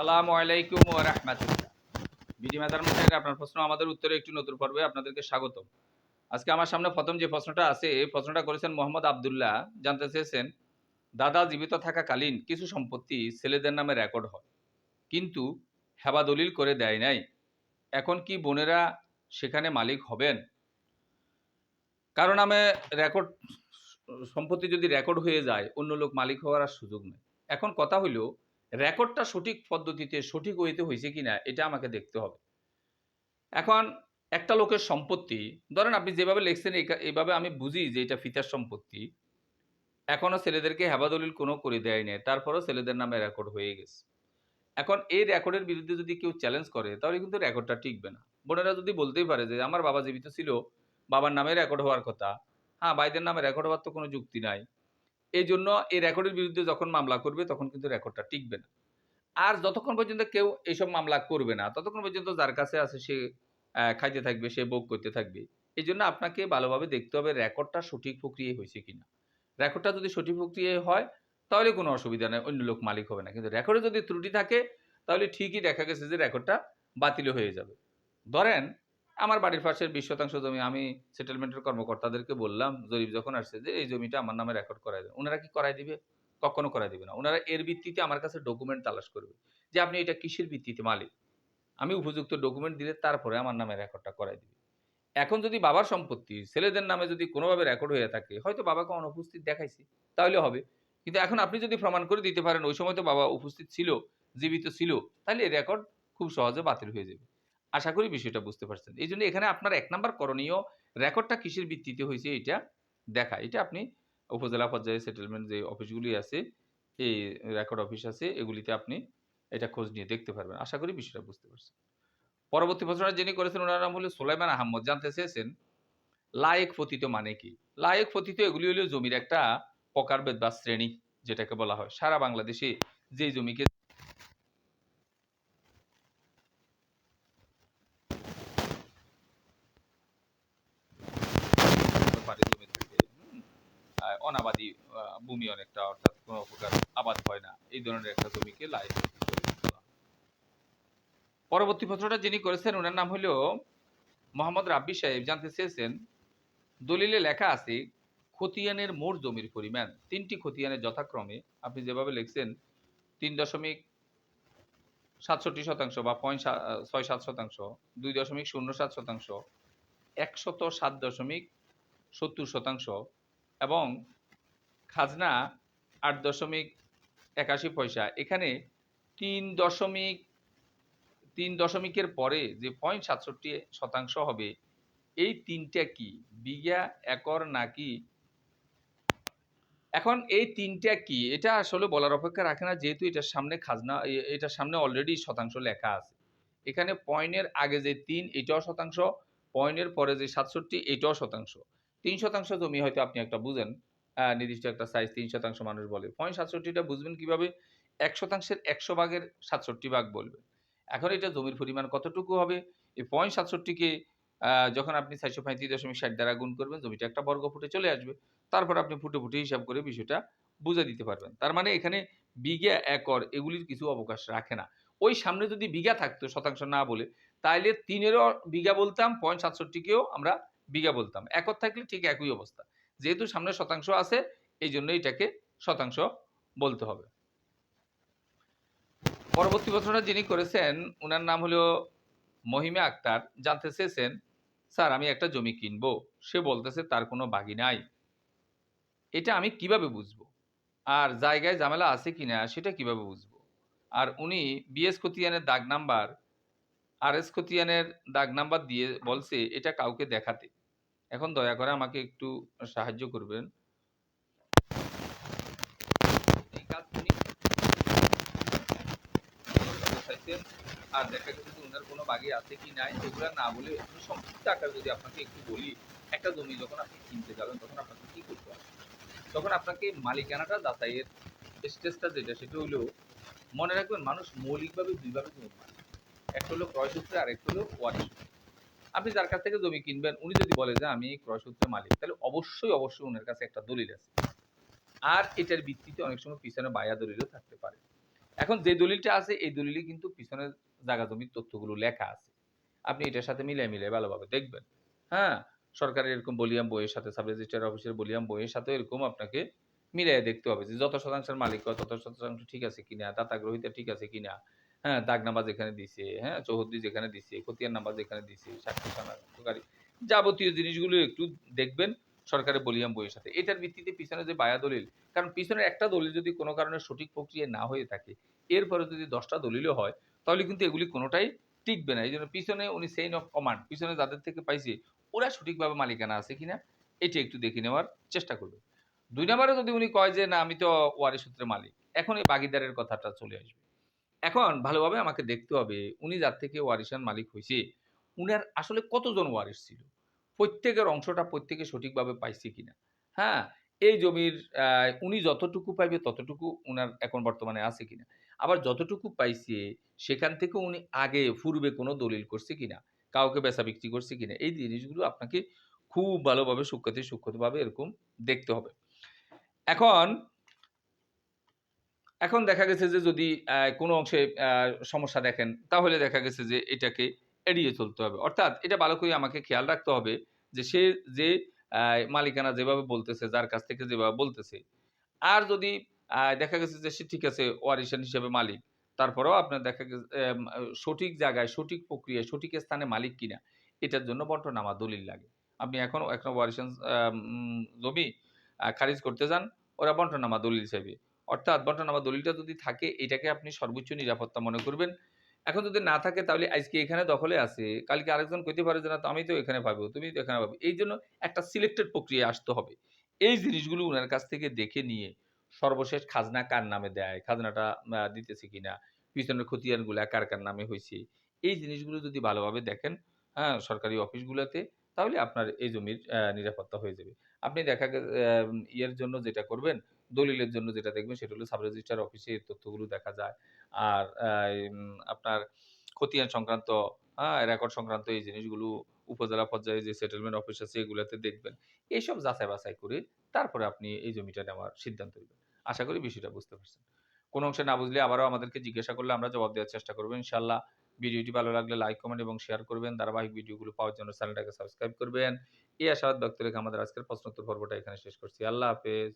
আসসালামু আলাইকুম ওয়া রাহমাতুল্লাহ। বিডি মাদার মশাইয়ের আপনার প্রশ্ন, আমাদের উত্তরে একটি নতুন পর্বে আপনাদেরকে স্বাগতম। আজকে আমার সামনে প্রথম যে প্রশ্নটা আছে, এই প্রশ্নটা করেছেন মোহাম্মদ আবদুল্লাহ। জানতে চেয়েছেন, দাদা জীবিত থাকাকালীন কিছু সম্পত্তি ছেলেদের নামে রেকর্ড হয়, কিন্তু হেবা দলিল করে দেয় নাই। এখন কি বোনেরা সেখানে মালিক হবেন? কারণ নামে রেকর্ড, সম্পত্তি যদি রেকর্ড হয়ে যায়, অন্য লোক মালিক হওয়ার আর সুযোগ নেই। এখন কথা হইল রেকর্ডটা সঠিক পদ্ধতিতে, সঠিক ওয়েতে হয়েছে কিনা, এটা আমাকে দেখতে হবে। এখন একটা লোকের সম্পত্তি, ধরেন আপনি যেভাবে লিখছেন এই- এইভাবে আমি বুঝি যে এটা ফিতার সম্পত্তি এখনও ছেলেদেরকে হেবাদলিল কোনো করে দেয় নাই, তারপরও ছেলেদের নামে রেকর্ড হয়ে গেছে। এখন এই রেকর্ডের বিরুদ্ধে যদি কেউ চ্যালেঞ্জ করে, তাহলে কিন্তু রেকর্ডটা টিকবে না। বোনেরা যদি বলতেই পারে যে, আমার বাবা জীবিত ছিল, বাবার নামে রেকর্ড হওয়ার কথা। হ্যাঁ ভাইদের নামে রেকর্ড হওয়ার তো কোনো যুক্তি নাই। এই জন্য এই রেকর্ডের বিরুদ্ধে যখন মামলা করবে, তখন কিন্তু রেকর্ডটা টিকবে না। আর যতক্ষণ পর্যন্ত কেউ এইসব মামলা করবে না, ততক্ষণ পর্যন্ত যার কাছে আছে সে খাইতে থাকবে, সে ভোগ করতে থাকবে। এই জন্য আপনাকে ভালোভাবে দেখতে হবে রেকর্ডটা সঠিক প্রক্রিয়ায় হয়েছে কিনা। রেকর্ডটা যদি সঠিক প্রক্রিয়ায় হয়, তাহলে কোনো অসুবিধা নেই, অন্য লোক মালিক হবে না। কিন্তু রেকর্ডে যদি ত্রুটি থাকে, তাহলে ঠিকই দেখা গেছে যে রেকর্ডটা বাতিল হয়ে যাবে। ধরেন আমার বাড়ির পাশের বিশ শতাংশ জমি আমি সেটেলমেন্টের কর্মকর্তাদেরকে বললাম, জরিপ যখন আসছে যে এই জমিটা আমার নামে রেকর্ড করাই দেন। ওনারা কি করাই দিবে? কখনো করাই দিবে না। ওনারা এর ভিত্তিতে আমার কাছে ডকুমেন্ট তালাশ করবে যে আপনি এটা কিসের ভিত্তিতে মালিক? আমি উপযুক্ত ডকুমেন্ট দিলে তারপরে আমার নামে রেকর্ডটা করাই দিবে। এখন যদি বাবার সম্পত্তি, ছেলেদের নামে যদি কোনোভাবে রেকর্ড হয়ে থাকে, হয়তো বাবাকে অনুপস্থিত দেখাইছি, তাহলে হবে। কিন্তু এখন আপনি যদি প্রমাণ করে দিতে পারেন, ওই সময় তো বাবা উপস্থিত ছিল, জীবিত ছিল, তাহলে রেকর্ড খুব সহজে বাতিল হয়ে যাবে। আশা করি বিষয়টা বুঝতে পারছেন। এই জন্য এখানে আপনার এক নাম্বার করণীয় রেকর্ডটা কিসের ভিত্তিতে হয়েছে এটা দেখা। এটা আপনি উপজেলা পর্যায়ে সেটেলমেন্ট যে অফিসগুলি আছে, এই রেকর্ড অফিস আছে, এগুলিতে আপনি এটা খোঁজ নিয়ে দেখতে পারবেন। আশা করি বিষয়টা বুঝতে পারছেন। পরবর্তী প্রশ্নটা যিনি করেছেন, ওনার নাম হলো সোলাইমান আহমদ। জানতে চেয়েছেন, লায়েক পতিত মানে কি? লায়েক পতিত এগুলি হলো জমির একটা প্রকারভেদ বা শ্রেণি, যেটাকে বলা হয়। সারা বাংলাদেশে যে জমিকে পারে জমি থাকে, হুম, আহ, অনাবাদি ভূমি অনেকটা অর্থাৎ কোনো প্রকার আবাদ হয় না এই ধরনের একটা জমিকে হয়। পরবর্তী প্রশ্নটা যিনি করেছেন ওনার নাম হলো মোহাম্মদ রাব্বি সাহেব জানতে চেয়েছেন, দলিলে লেখা আছে, খতিয়ানের মোট জমির পরিমাণ, তিনটি খতিয়ানের যথাক্রমে, আপনি যেভাবে লিখছেন, তিন দশমিক সাতষট্টি শতাংশ বা পয়েন্ট ছয় সাত শতাংশ, দুই দশমিক শূন্য সাত শতাংশ, একশত সাত দশমিক সত্তর শতাংশ এবং খাজনা আট দশমিক একাশি পয়সা। এখানে তিন দশমিক, তিন দশমিকের পরে যে পয়েন্ট সাতষট্টি শতাংশ হবে, এই তিনটা কি বিঘা, একর নাকি? এখন এই তিনটা কি? এটা আসলে বলার অপেক্ষা রাখে না, যেহেতু এটার সামনে খাজনা এটার সামনে অলরেডি শতাংশ লেখা আছে। এখানে পয়েন্টের আগে যে তিন, এটাও শতাংশ পয়েন্টের পরে যে সাতষট্টি, এটাও শতাংশ। তিন শতাংশ জমি হয়তো আপনি একটা বুঝেন নির্দিষ্ট একটা সাইজ তিন শতাংশ মানুষ বলে। পয়েন্ট সাতষট্টিটা বুঝবেন কীভাবে? এক শতাংশের একশো ভাগের সাতষট্টি ভাগ বলবেন এখন এটা জমির পরিমাণ কতটুকু হবে? এই পয়েন্ট সাতষট্টিকে যখন আপনি চারশো পঁয়ত্রিশ দশমিক ষাট দ্বারা গুণ করবেন, জমিটা একটা বর্গ ফুটে চলে আসবে। তারপর আপনি ফুটে ফুটে হিসাব করে বিষয়টা বুঝে দিতে পারবেন। তার মানে এখানে বিঘা, একর এগুলির কিছু অবকাশ রাখে না। ওই সামনে যদি বিঘা থাকতো শতাংশ না বলে, তাইলে তিনেরও বিঘা বলতাম, পয়েন্ট সাতষট্টিকেও আমরা বিঘা বলতাম। একর থাকলে ঠিক একই অবস্থা। যেহেতু সামনে শতাংশ আছে এই জন্য এটাকে শতাংশ বলতে হবে। পরবর্তী প্রশ্নটা যিনি করেছেন ওনার নাম হলো মহিমা আক্তার। জানতে চেয়েছেন, স্যার, আমি একটা জমি কিনবো। সে বলতেছে, তার কোনো বাগি নাই। এটা আমি কীভাবে বুঝব? আর জায়গায় ঝামেলা আছে কিনা, সেটা কীভাবে বুঝব? আর উনি বিএস খতিয়ানের দাগ নাম্বার আর এস খতিয়ানের দাগ নাম্বার দিয়ে বলছে, এটা কাউকে দেখাতে। এখন দয়া করে আমাকে একটু সাহায্য করবেন। এই কাজ উনি আর দেখা গেছে যে ওনার কোনো বাগি আছে কি নাই এগুলো না বলে সংক্ষিপ্ত আকার যদি আপনাকে একটু বলি, একটা জমি যখন আপনি কিনতে যাবেন, তখন আপনাকে কি করতে হবে? তখন আপনাকে মালিকানাটা যাচাইয়ের স্টেজটা যেটা, সেটা হলো মনে রাখবেন মানুষ মৌলিকভাবে দুইভাবে জমি পায় একটা হলো ক্রয় সূত্রে আর একটা হলো ওয়ারিশ সূত্রে। আপনি যার কাছ থেকে জমি কিনবেন, উনি যদি বলে যে আমি ক্রয় সূত্রে মালিক, তাহলে অবশ্যই অবশ্যই ওনার কাছে একটা দলিল আছে। আর এটার ভিত্তিতে অনেক সময় পিছনে বায়া দলিলও থাকতে পারে। এখন যে দলিলটা আছে, এই দলিলে কিন্তু পিছনের জায়গা জমির তথ্যগুলো লেখা আছে। আপনি এটার সাথে মিলিয়ে মিলিয়ে ভালোভাবে দেখবেন। হ্যাঁ সরকারের এরকম বলিয়াম বইয়ের সাথে, সাব রেজিস্ট্রার অফিসের বলিয়াম বইয়ের সাথে এরকম আপনাকে মিলিয়ে দেখতে হবে যে যত শতাংশের মালিক হয়, তত শতাংশ ঠিক আছে কিনা, দাতা গ্রহিতা ঠিক আছে কিনা। হ্যাঁ দাগ নাম্বার যেখানে দিছে হ্যাঁ চৌহদ্দি যেখানে দিছে, খতিয়ান নাম্বার যেখানে দিছে, সাক্ষী যাবতীয় জিনিসগুলো একটু দেখবেন সরকারের বলিয়াম বইয়ের সাথে। এটার ভিত্তিতে পিছনে যে বায়া দলিল, কারণ পিছনের একটা দলিল যদি কোনো কারণে সঠিক প্রক্রিয়া না হয়ে থাকে, এরপরে যদি দশটা দলিলও হয়, তাহলে কিন্তু এগুলি কোনোটাই টিকবে না। এই জন্য পিছনে উনি সেইন অফ কমান্ড পিছনে যাদের থেকে পাইছে, ওরা সঠিকভাবে মালিকানা আছে কিনা, এটি একটু দেখে নেওয়ার চেষ্টা করবে দুই নম্বরে যদি উনি কয় যে, না, আমি তো ওয়ারি সূত্রে মালিক, এখন এই বাগিদারের কথাটা চলে আসবে। এখন ভালোভাবে আমাকে দেখতে হবে। উনি যার থেকে ওয়ারিসান মালিক হয়েছে, উনার আসলে কতজন ওয়ারিস ছিল? প্রত্যেকের অংশটা প্রত্যেকে সঠিকভাবে পাইছে কিনা? হ্যাঁ এই জমির উনি যতটুকু পাইবে ততটুকু উনার এখন বর্তমানে আছে কিনা? আবার যতটুকু পাইছে, সেখান থেকে উনি আগে, পূর্বে কোনো দলিল করছে কিনা? কাউকে বেচা বিক্রি করছে কিনা? এই জিনিসগুলো আপনাকে খুব ভালোভাবে সূক্ষ্মতে সূক্ষ্মভাবে এরকম দেখতে হবে। এখন এখন দেখা গেছে যে যদি কোনো অংশে সমস্যা দেখেন, তাহলে দেখা গেছে যে এটাকে এড়িয়ে চলতে হবে। অর্থাৎ এটা ভালো করে আমাকে খেয়াল রাখতে হবে যে সে যে মালিকানা যেভাবে বলতেছে, যার কাছ থেকে যেভাবে বলতেছে। আর যদি দেখা গেছে যে সে ঠিক আছে, ওয়ারিশন হিসেবে মালিক, তারপরেও আপনার দেখা গেছে সঠিক জায়গায়, সঠিক প্রক্রিয়ায়, সঠিক স্থানে মালিক কিনা, এটার জন্য বন্টনামা দলিল লাগে। আপনি এখন এখন ওয়ারিশান জমি খারিজ করতে যান, ওরা বন্টনামা দলিল চাইবে। অর্থাৎ বন্টনামা দলিলটা যদি থাকে, এটাকে আপনি সর্বোচ্চ নিরাপত্তা মনে করবেন। এখন যদি না থাকে, তাহলে আজকে এখানে দখলে আছে, কালকে আরেকজন কইতে পারে যে, না, তো আমি তো এখানে পাবো, তুমি তো এখানে পাবে। এই জন্য একটা সিলেক্টেড প্রক্রিয়া আসতে হবে। এই জিনিসগুলো ওনার কাছ থেকে দেখে নিয়ে সর্বশেষ খাজনা কার নামে দেয়, খাজনাটা দিতেছে কিনা, পিছনের খতিয়ানগুলা কার কার নামে হয়েছে এই জিনিসগুলো যদি ভালোভাবে দেখেন হ্যাঁ সরকারি অফিসগুলোতে, তাহলে আপনার এই জমির নিরাপত্তা হয়ে যাবে। আপনি দেখা ইয়ের জন্য যেটা করবেন দলিলের জন্য যেটা দেখবেন সেটা হলো সাব রেজিস্ট্রার অফিসে এই তথ্যগুলো দেখা যায়। আর আপনার খতিয়ান সংক্রান্ত হ্যাঁ রেকর্ড সংক্রান্ত এই জিনিসগুলো উপজেলা পর্যায়ে যে সেটেলমেন্ট অফিস আছে এগুলোতে দেখবেন। এইসব যাচাই বাছাই করে তারপরে আপনি এই জমিটা নেওয়ার সিদ্ধান্ত নেবেন। আশা করি বিষয়টা বুঝতে পারছেন। কোনো অংশে না বুঝলে আবারও আমাদেরকে জিজ্ঞাসা করলে আমরা জবাব দেওয়ার চেষ্টা করব ইনশাল্লাহ ভিডিওটি ভালো লাগলে লাইক কমেন্ট এবং শেয়ার করবেন। ধারাবাহিক ভিডিওগুলো পাওয়ার জন্য চ্যানেলটাকে সাবস্ক্রাইব করবেন। এই আশাবাদ ব্যক্ত রেখে আমাদের আজকের প্রশ্নোত্তর পর্বটা এখানে শেষ করছি। আল্লাহ হাফেজ।